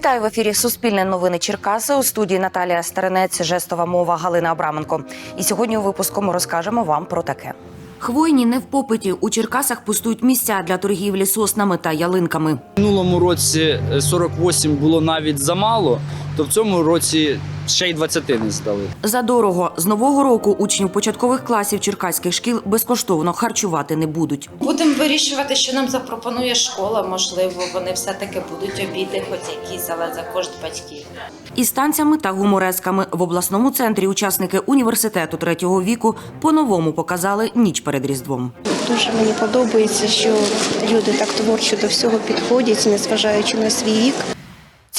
Вітаю в ефірі Суспільне новини Черкаси. У студії Наталія Старинець, жестова мова Галина Абраменко. І сьогодні у випуску ми розкажемо вам про таке. Хвойні не в попиті. У Черкасах пустують місця для торгівлі соснами та ялинками. минулому році е, 48 було навіть замало, то в цьому році ще й 20 не здали. Задорого з нового року учнів початкових класів черкаських шкіл безкоштовно харчувати не будуть. Будемо вирішувати, що нам запропонує школа. Можливо, вони все-таки будуть обіди, хоч якісь, але за кошт батьків. Із танцями та гуморесками в обласному центрі учасники університету третього віку по-новому показали ніч перед різдвом. Дуже мені подобається, що люди так творчо до всього підходять, незважаючи на свій вік.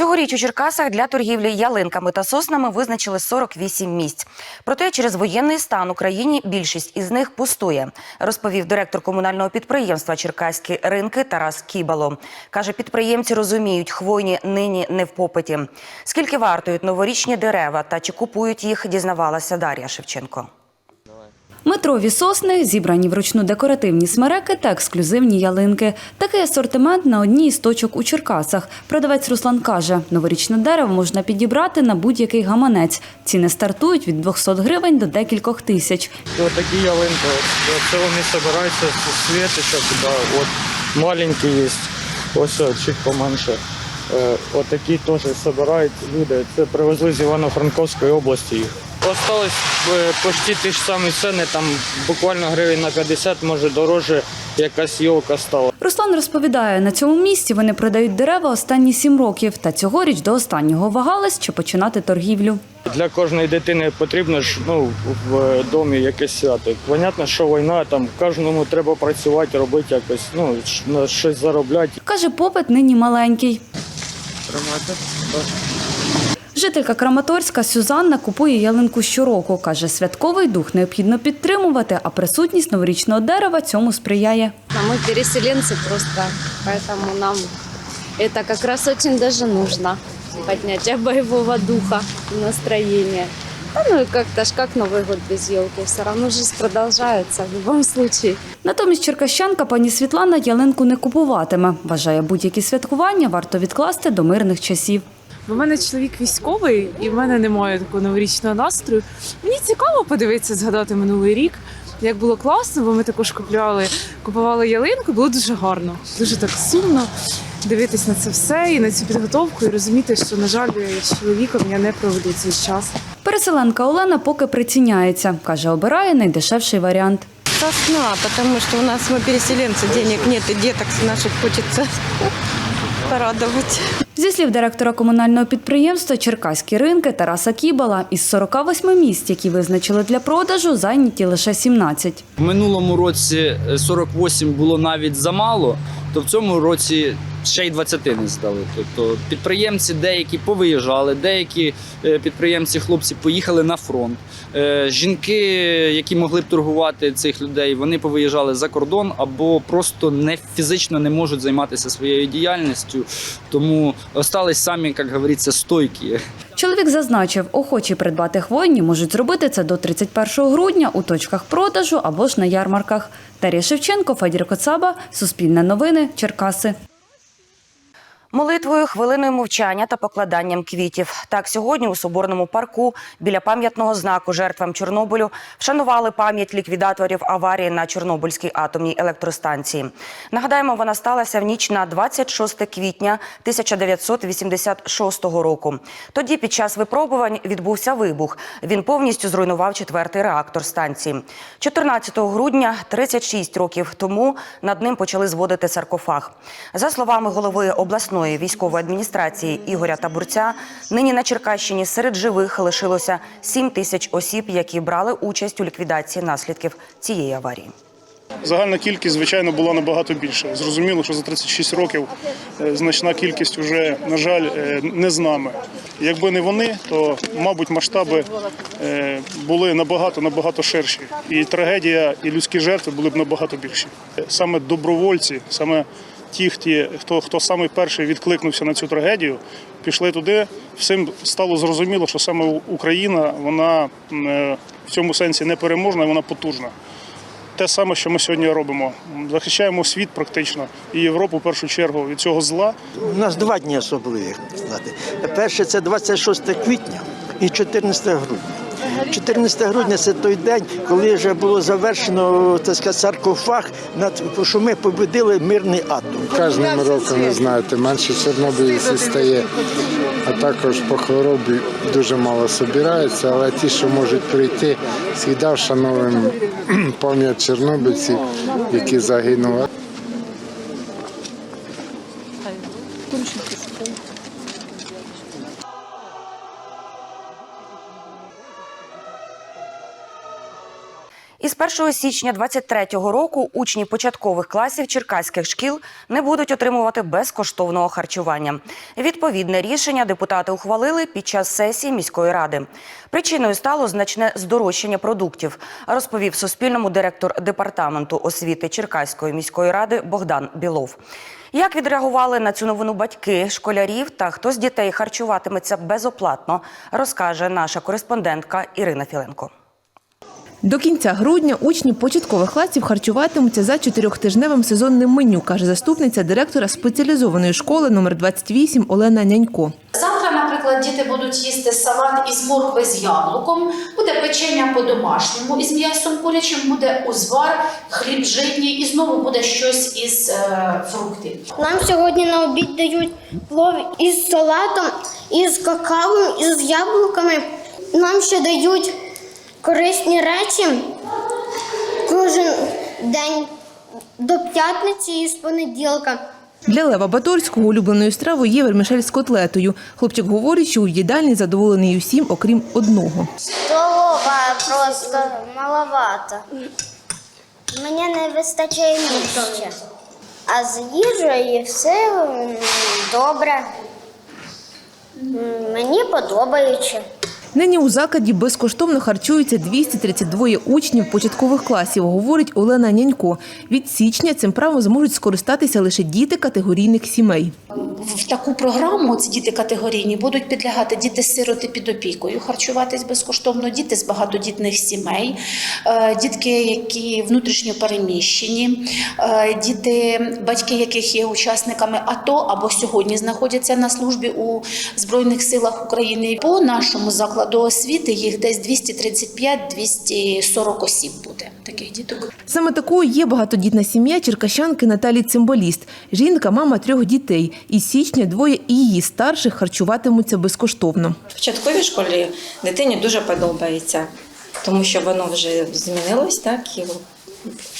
Цьогоріч у Черкасах для торгівлі ялинками та соснами визначили 48 місць. Проте через воєнний стан Україні більшість із них пустує, розповів директор комунального підприємства Черкаські ринки Тарас Кібало. Каже, підприємці розуміють, хвойні нині не в попиті. Скільки вартують новорічні дерева та чи купують їх, дізнавалася Дар'я Шевченко. Метрові сосни, зібрані вручну декоративні смереки та ексклюзивні ялинки. Такий асортимент на одній із точок у Черкасах. Продавець Руслан каже, новорічне дерево можна підібрати на будь-який гаманець. Ціни стартують від 200 гривень до декількох тисяч. Вот такие ялинки. Вони збираються. Да. От маленькі є, ось чуть поменше. Е, От такі теж збирають люди. Це привезли з Івано-Франковської області їх. Осталось е, почти ті ж самі ціни, там буквально гривень на 50, може дорожче якась йолка стала. Руслан розповідає, на цьому місці вони продають дерева останні сім років. Та цьогоріч до останнього вагались, чи починати торгівлю. Для кожної дитини потрібно ж ну, в домі якесь свято. Понятно, що війна, там кожному треба працювати, робити якось, ну, на щось заробляти. Каже, попит нині маленький. Тримайте. Жителька Краматорська Сюзанна купує ялинку щороку. Каже, святковий дух необхідно підтримувати, а присутність новорічного дерева цьому сприяє. А мы переселенцы просто, поэтому нам это как раз очень даже нужно. Поднятие боевого духа, настроения. Да, ну и как-то ж как Новый год без елки. Все равно жизнь продолжается в любом случае. Натомість черкащанка пані Світлана ялинку не купуватиме. Вважає, будь-які святкування варто відкласти до мирних часів. У мене чоловік військовий, і в мене немає такого новорічного настрою. Мені цікаво подивитися, згадати минулий рік, як було класно, бо ми також купували, купували ялинку, було дуже гарно, дуже так сумно дивитись на це все і на цю підготовку, і розуміти, що, на жаль, з чоловіком я не проведу цей час. Переселенка Олена поки приціняється. Каже, обирає найдешевший варіант. Сосна, потому что у нас мы переселенцы, денег нет, и деток наших хочется порадовать. Зі слів директора комунального підприємства Черкаські ринки Тараса Кібала, із 48 місць, які визначили для продажу, зайняті лише 17. В минулому році е, 48 було навіть замало, то в цьому році ще й 20 не здали. Тобто підприємці деякі повиїжджали, деякі е, підприємці, хлопці поїхали на фронт. Е, Жінки, які могли б торгувати цих людей, вони повиїжджали за кордон або просто не фізично не можуть займатися своєю діяльністю, тому остались самі, як говориться, стойкі. Чоловік зазначив, охочі придбати хвойні можуть зробити це до 31 грудня у точках продажу або ж на ярмарках. Дар'я Шевченко, Федір Коцаба, Суспільне новини, Черкаси. Молитвою, хвилиною мовчання та покладанням квітів. Так сьогодні у соборному парку біля пам'ятного знаку жертвам Чорнобилю вшанували пам'ять ліквідаторів аварії на Чорнобильській атомній електростанції. Нагадаємо, вона сталася в ніч на 26 квітня 1986 року. Тоді під час випробувань відбувся вибух. Він повністю зруйнував четвертий реактор станції. 14 грудня, 36 років тому, над ним почали зводити саркофаг. За словами голови обласної військової адміністрації Ігоря Табурця, нині на Черкащині серед живих лишилося 7 тисяч осіб, які брали участь у ліквідації наслідків цієї аварії. Загальна кількість, звичайно, була набагато більше. Зрозуміло, що за 36 років е, значна кількість вже, на жаль, е, не з нами. Якби не вони, то, мабуть, масштаби е, були набагато набагато ширші. І трагедія, і людські жертви були б набагато більші. Саме добровольці, саме ті, хті- хто, хто саме перший відкликнувся на цю трагедію, пішли туди. Всім стало зрозуміло, що саме Україна вона е, в цьому сенсі непереможна, і вона потужна. те саме, що ми сьогодні робимо. Захищаємо світ практично і Європу в першу чергу від цього зла. У нас два дні сказати. Перше це 26 квітня і 14 грудня. 14 грудня це той день, коли вже було завершено так сказати, саркофаг, що ми побудили мирний атом. Кожним роком, ви знаєте, менше чорнобильців стає, а також по хворобі дуже мало собирається, але ті, що можуть прийти, завжди вшановуємо пам'ять чорнобильців, які загинули. Із 1 січня 2023 року учні початкових класів черкаських шкіл не будуть отримувати безкоштовного харчування. Відповідне рішення депутати ухвалили під час сесії міської ради. Причиною стало значне здорожчання продуктів, розповів Суспільному директор департаменту освіти Черкаської міської ради Богдан Білов. Як відреагували на цю новину батьки, школярів та хто з дітей харчуватиметься безоплатно, розкаже наша кореспондентка Ірина Філенко. До кінця грудня учні початкових класів харчуватимуться за чотирьохтижневим сезонним меню, каже заступниця директора спеціалізованої школи номер 28 Олена Нянько. Завтра, наприклад, діти будуть їсти салат із моркви з яблуком, буде печення по-домашньому із м'ясом курячим, буде узвар, хліб житній і знову буде щось із е, фруктів. Нам сьогодні на обід дають плов із салатом, із какао, із яблуками. Нам ще дають корисні речі кожен день до п'ятниці і з понеділка. Для Лева Баторського улюбленою стравою є вермішель з котлетою. Хлопчик говорить, що у їдальні задоволений усім, окрім одного. Столова просто маловато. Мені не вистачає місця. А з їжею все добре. Мені подобається. Нині у закладі безкоштовно харчуються 232 учнів початкових класів, говорить Олена Нянько. Від січня цим правом зможуть скористатися лише діти категорійних сімей. В таку програму ці діти категорійні будуть підлягати діти-сироти під опікою, харчуватись безкоштовно, діти з багатодітних сімей, е, дітки, які внутрішньо переміщені, е, діти, батьки яких є учасниками АТО або сьогодні знаходяться на службі у Збройних силах України. По нашому закладу освіти їх десь 235-240 осіб буде таких діток. Саме такою є багатодітна сім'я черкащанки Наталі Цимбаліст. Жінка, мама трьох дітей. І січня двоє її старших харчуватимуться безкоштовно. В початковій школі дитині дуже подобається, тому що воно вже змінилось, так і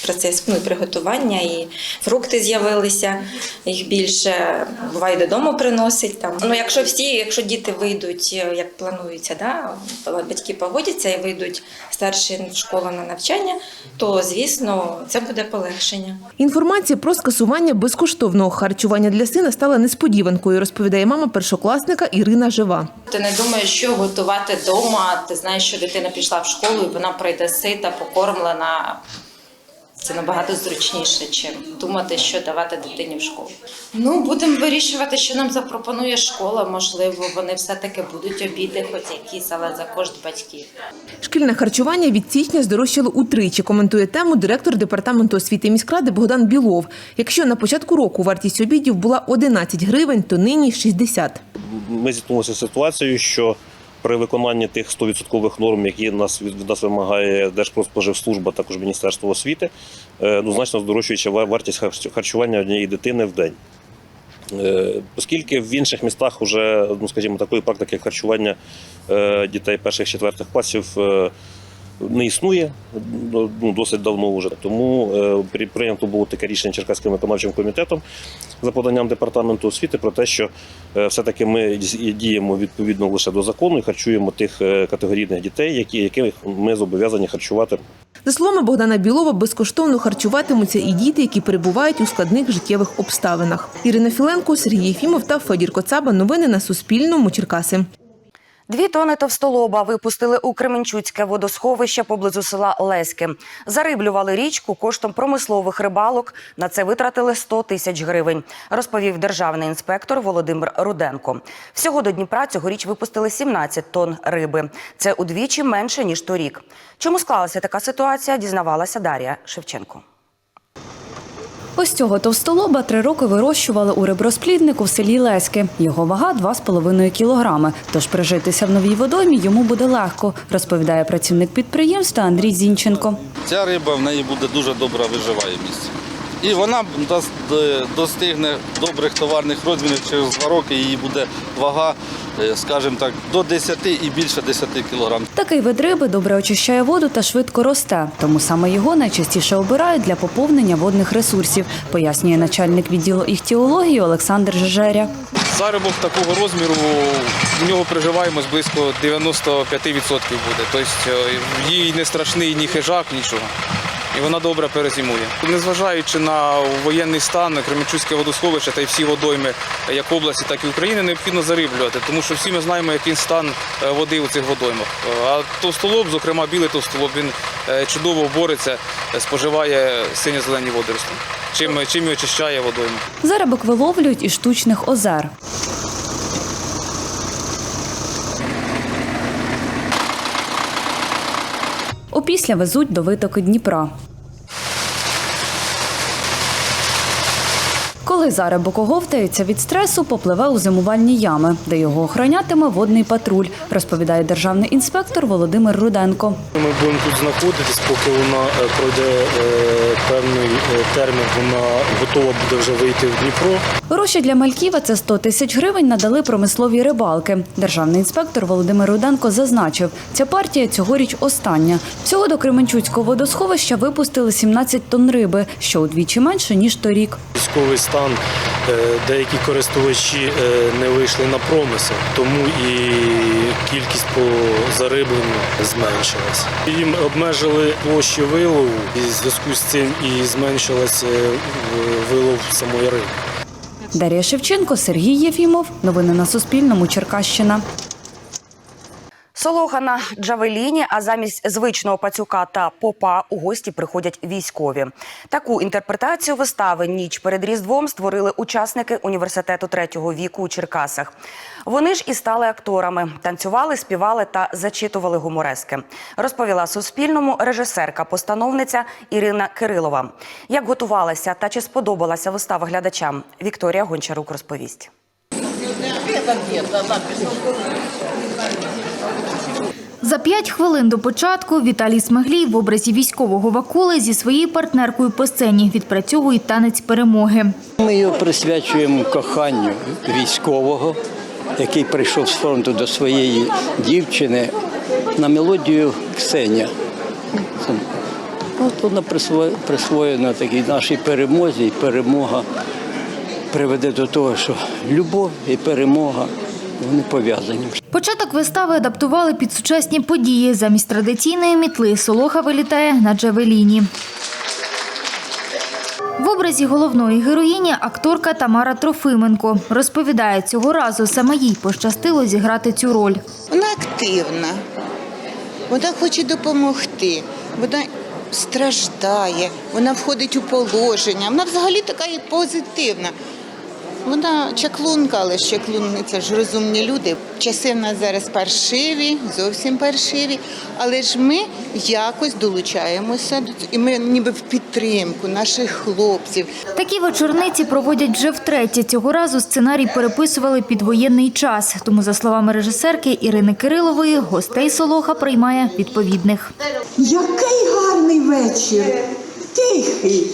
процес ну, приготування, і фрукти з'явилися, їх більше буває додому приносить. Там. Ну, якщо всі, якщо діти вийдуть, е, як планується, да, батьки погодяться і вийдуть старші в школу на навчання, то звісно це буде полегшення. Інформація про скасування безкоштовного харчування для сина стала несподіванкою, розповідає мама першокласника Ірина Жива. Ти не думаєш, що готувати вдома. Ти знаєш, що дитина пішла в школу і вона прийде сита, покормлена. Це набагато зручніше, чим думати, що давати дитині в школу. Ну, будемо вирішувати, що нам запропонує школа. Можливо, вони все-таки будуть обіди, хоч якісь, але за кошт батьків. Шкільне харчування від січня здорожчало утричі, коментує тему директор департаменту освіти міськради Богдан Білов. Якщо на початку року вартість обідів була 11 гривень, то нині 60. Ми зіткнулися з ситуацією, що при виконанні тих 100% норм, які нас від нас вимагає Держпродспоживслужба, також Міністерство освіти, е, ну значно здорожчується вартість харч- харчування однієї дитини в день. Е, Оскільки в інших містах вже, ну скажімо, такої практики харчування е, дітей перших четвертих класів не існує ну, досить давно вже. Тому е, прийнято було таке рішення Черкаським виконавчим комітетом за поданням департаменту освіти про те, що е, все-таки ми діємо відповідно лише до закону і харчуємо тих е, категорійних дітей, які, яких ми зобов'язані харчувати. За словами Богдана Білова, безкоштовно харчуватимуться і діти, які перебувають у складних життєвих обставинах. Ірина Філенко, Сергій Єфімов та Федір Коцаба. Новини на Суспільному. Черкаси. Дві тони товстолоба випустили у Кременчуцьке водосховище поблизу села Леське. Зариблювали річку коштом промислових рибалок. На це витратили 100 тисяч гривень, розповів державний інспектор Володимир Руденко. Всього до Дніпра цьогоріч випустили 17 тонн риби. Це удвічі менше ніж торік. Чому склалася така ситуація? Дізнавалася Дар'я Шевченко. Ось цього товстолоба три роки вирощували у риброзпліднику в селі Леське. Його вага 2,5 кілограми. Тож прижитися в новій водоймі йому буде легко, розповідає працівник підприємства Андрій Зінченко. Ця риба в неї буде дуже добра виживаємість. І вона е, достигне добрих товарних розмірів через два роки. Її буде вага, е, скажімо так, до 10 і більше 10 кілограм. Такий вид риби добре очищає воду та швидко росте, тому саме його найчастіше обирають для поповнення водних ресурсів, пояснює начальник відділу іхтіології Олександр Жежеря. Зарибок такого розміру в нього приживаємось близько 95% буде. Тобто е, їй не страшний ні хижак, нічого. І вона добре перезимує. Незважаючи на воєнний стан, Кременчуцьке водосховище та й всі водойми як області, так і України необхідно зариблювати, тому що всі ми знаємо, який стан е, води у цих водоймах. Е, А товстолоб, зокрема білий товстолоб, він е, чудово бореться, споживає синьо-зелені водорості, чим, чим і очищає водойму. Зарибок виловлюють із штучних озер. Опісля везуть до витоки Дніпра. Коли зарибок оговтається від стресу, попливе у зимувальні ями, де його охоронятиме водний патруль, розповідає державний інспектор Володимир Руденко. Ми будемо тут знаходитись, поки вона е, пройде е, певний е, термін, вона готова буде вже вийти в Дніпро. Гроші для Мальківа це 100 тисяч гривень надали промислові рибалки. Державний інспектор Володимир Руденко зазначив, ця партія цьогоріч остання. Всього до Кременчуцького водосховища випустили 17 тонн риби, що удвічі менше ніж торік. Військовий стан, е, деякі користувачі е, не вийшли на промисел, тому і кількість по зарибленню зменшилась. Їм обмежили площі вилову, і в зв'язку з цим і зменшилася е, вилов самої риби. Дар'я Шевченко, Сергій Єфімов. Новини на Суспільному. Черкащина. Солоха на Джавеліні, а замість звичного пацюка та попа у гості приходять військові. Таку інтерпретацію вистави ніч перед різдвом створили учасники університету третього віку у Черкасах. Вони ж і стали акторами, танцювали, співали та зачитували гуморески. Розповіла Суспільному режисерка-постановниця Ірина Кирилова. Як готувалася та чи сподобалася вистава глядачам? Вікторія Гончарук розповість. За п'ять хвилин до початку Віталій Смаглій в образі військового Вакули зі своєю партнеркою по сцені відпрацьовує танець перемоги. Ми його присвячуємо коханню військового, який прийшов з фронту до своєї дівчини на мелодію Ксеня. От вона присвоєна такій нашій перемозі, і перемога приведе до того, що любов і перемога вони пов'язані. Початок вистави адаптували під сучасні події. Замість традиційної мітли Солоха вилітає на Джавеліні. В образі головної героїні акторка Тамара Трофименко розповідає, цього разу саме їй пощастило зіграти цю роль. Вона активна, вона хоче допомогти, вона страждає, вона входить у положення. Вона взагалі така і позитивна. Вона чаклунка, але ж чаклунки це ж розумні люди. Часи в нас зараз паршиві, зовсім паршиві, але ж ми якось долучаємося до цього. І ми ніби в підтримку наших хлопців. Такі вечорниці проводять вже втретє. Цього разу сценарій переписували під воєнний час. Тому, за словами режисерки Ірини Кирилової, гостей Солоха приймає відповідних. Який гарний вечір, тихий,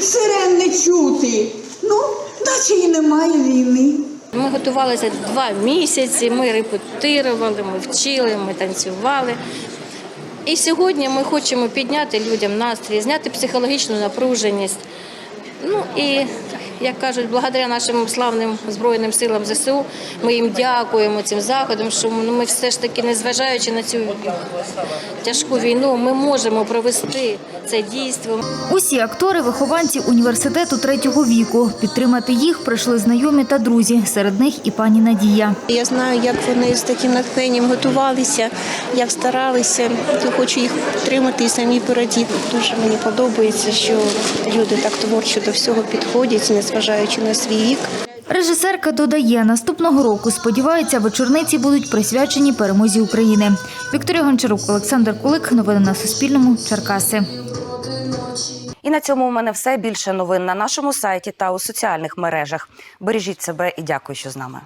сирен не чути. Ну, наче і немає війни. Ми готувалися два місяці, ми репетирували, ми вчили, ми танцювали. І сьогодні ми хочемо підняти людям настрій, зняти психологічну напруженість. Ну і як кажуть, благодаря нашим славним збройним силам ЗСУ, ми їм дякуємо цим заходом, що ну, ми все ж таки, незважаючи на цю тяжку війну, ми можемо провести це дійство. Усі актори – вихованці університету третього віку. Підтримати їх прийшли знайомі та друзі. Серед них і пані Надія. Я знаю, як вони з таким натхненням готувалися, як старалися. Я хочу їх підтримати і самі порадіти. Дуже мені подобається, що люди так творчо до всього підходять, незважаючи на свій вік. Режисерка додає, наступного року, сподівається, вечорниці будуть присвячені перемозі України. Вікторія Гончарук, Олександр Кулик. Новини на Суспільному. Черкаси. І на цьому у мене все. Більше новин на нашому сайті та у соціальних мережах. Бережіть себе і дякую, що з нами.